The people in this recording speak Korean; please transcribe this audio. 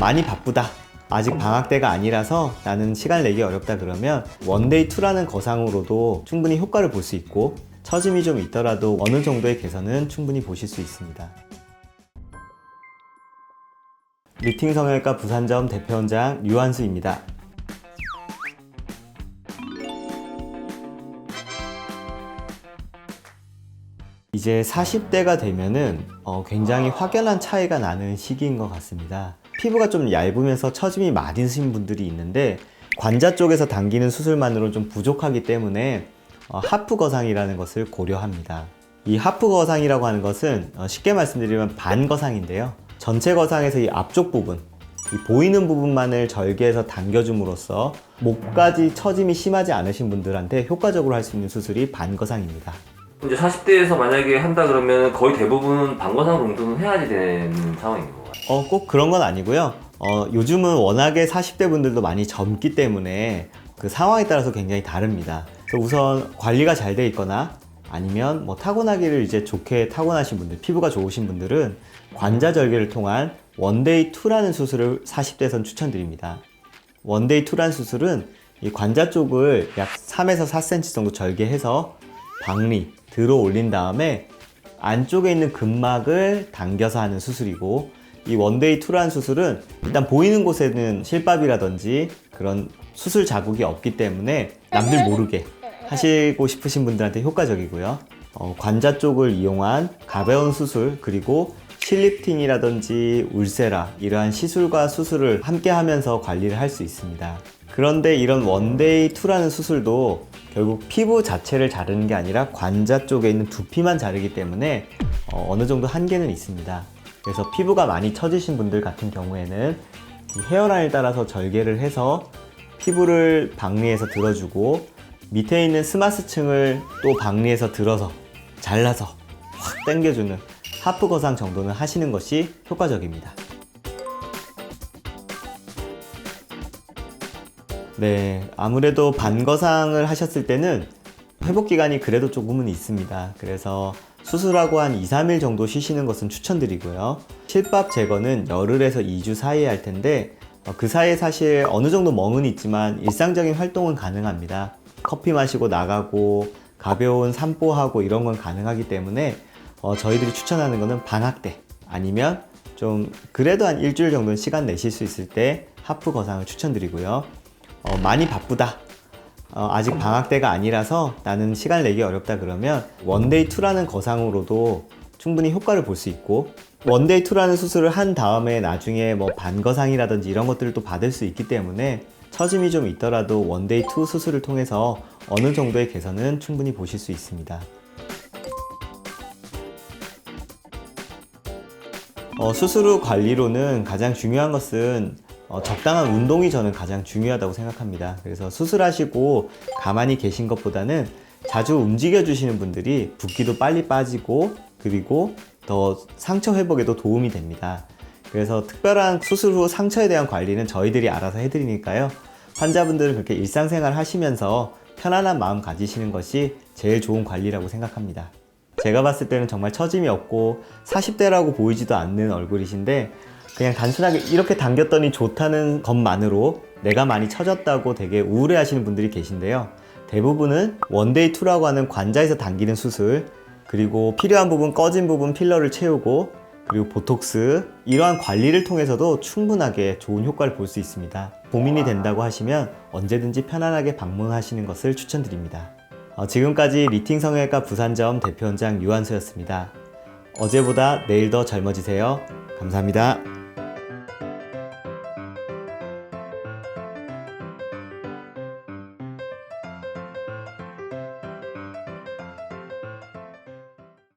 많이 바쁘다. 아직 방학 때가 아니라서 나는 시간 내기 어렵다 그러면 원데이 투라는 거상으로도 충분히 효과를 볼 수 있고 처짐이 좀 있더라도 어느 정도의 개선은 충분히 보실 수 있습니다. 리팅 성형외과 부산점 대표원장 유한수입니다. 이제 40대가 되면은 어, 굉장히 확연한 차이가 나는 시기인 것 같습니다. 피부가 좀 얇으면서 처짐이 많으신 분들이 있는데 관자 쪽에서 당기는 수술만으로는 좀 부족하기 때문에 어, 하프 거상이라는 것을 고려합니다. 이 하프 거상이라고 하는 것은 어, 쉽게 말씀드리면 반 거상인데요. 전체 거상에서 이 앞쪽 부분, 이 보이는 부분만을 절개해서 당겨줌으로써 목까지 처짐이 심하지 않으신 분들한테 효과적으로 할 수 있는 수술이 반 거상입니다. 이제 40대에서 만약에 한다 그러면 거의 대부분 방거상 정도는 해야지 되는 상황인 것 같아요. 어, 꼭 그런 건 아니고요. 어, 요즘은 워낙에 40대 분들도 많이 젊기 때문에 그 상황에 따라서 굉장히 다릅니다. 그래서 우선 관리가 잘 돼 있거나 아니면 뭐 타고나기를 이제 좋게 타고나신 분들, 피부가 좋으신 분들은 관자 절개를 통한 원데이 2라는 수술을 40대에선 추천드립니다. 원데이 2라는 수술은 이 관자 쪽을 약 3에서 4cm 정도 절개해서 박리, 들어 올린 다음에 안쪽에 있는 근막을 당겨서 하는 수술이고 이 원데이 투라는 수술은 일단 보이는 곳에는 실밥이라든지 그런 수술 자국이 없기 때문에 남들 모르게 하시고 싶으신 분들한테 효과적이고요. 어, 관자 쪽을 이용한 가벼운 수술 그리고 실리프팅이라든지 울세라 이러한 시술과 수술을 함께 하면서 관리를 할 수 있습니다. 그런데 이런 원데이 투라는 수술도 결국 피부 자체를 자르는 게 아니라 관자 쪽에 있는 두피만 자르기 때문에 어, 느 정도 한계는 있습니다. 그래서 피부가 많이 처지신 분들 같은 경우에는 이 헤어라인을 따라서 절개를 해서 피부를 박리해서 들어주고 밑에 있는 스마스층을 또 박리해서 들어서 잘라서 확 당겨주는 하프 거상 정도는 하시는 것이 효과적입니다. 네, 아무래도 반거상을 하셨을 때는 회복 기간이 그래도 조금은 있습니다. 그래서 수술하고 한 2, 3일 정도 쉬시는 것은 추천드리고요. 실밥 제거는 열흘에서 2주 사이에 할 텐데 어, 그 사이에 사실 어느 정도 멍은 있지만 일상적인 활동은 가능합니다. 커피 마시고 나가고 가벼운 산보하고 이런 건 가능하기 때문에 어, 저희들이 추천하는 거는 방학 때 아니면 좀 그래도 한 일주일 정도는 시간 내실 수 있을 때 하프 거상을 추천드리고요. 어, 많이 바쁘다. 어, 아직 방학 때가 아니라서 나는 시간 내기 어렵다 그러면 원데이 투라는 거상으로도 충분히 효과를 볼 수 있고 원데이 투라는 수술을 한 다음에 나중에 뭐 반거상이라든지 이런 것들을 또 받을 수 있기 때문에 처짐이 좀 있더라도 원데이 투 수술을 통해서 어느 정도의 개선은 충분히 보실 수 있습니다. 어, 수술 후 관리로는 가장 중요한 것은 어, 적당한 운동이 저는 가장 중요하다고 생각합니다. 그래서 수술하시고 가만히 계신 것보다는 자주 움직여 주시는 분들이 붓기도 빨리 빠지고 그리고 더 상처 회복에도 도움이 됩니다. 그래서 특별한 수술 후 상처에 대한 관리는 저희들이 알아서 해드리니까요. 환자분들은 그렇게 일상생활 하시면서 편안한 마음 가지시는 것이 제일 좋은 관리라고 생각합니다. 제가 봤을 때는 정말 처짐이 없고 40대라고 보이지도 않는 얼굴이신데 그냥 단순하게 이렇게 당겼더니 좋다는 것만으로 내가 많이 처졌다고 되게 우울해 하시는 분들이 계신데요. 대부분은 원데이 투라고 하는 관자에서 당기는 수술, 그리고 필요한 부분 꺼진 부분 필러를 채우고, 그리고 보톡스, 이러한 관리를 통해서도 충분하게 좋은 효과를 볼 수 있습니다. 고민이 된다고 하시면 언제든지 편안하게 방문하시는 것을 추천드립니다. 어, 지금까지 리팅 성형외과 부산점 대표원장 유한수였습니다. 어제보다 내일 더 젊어지세요. 감사합니다.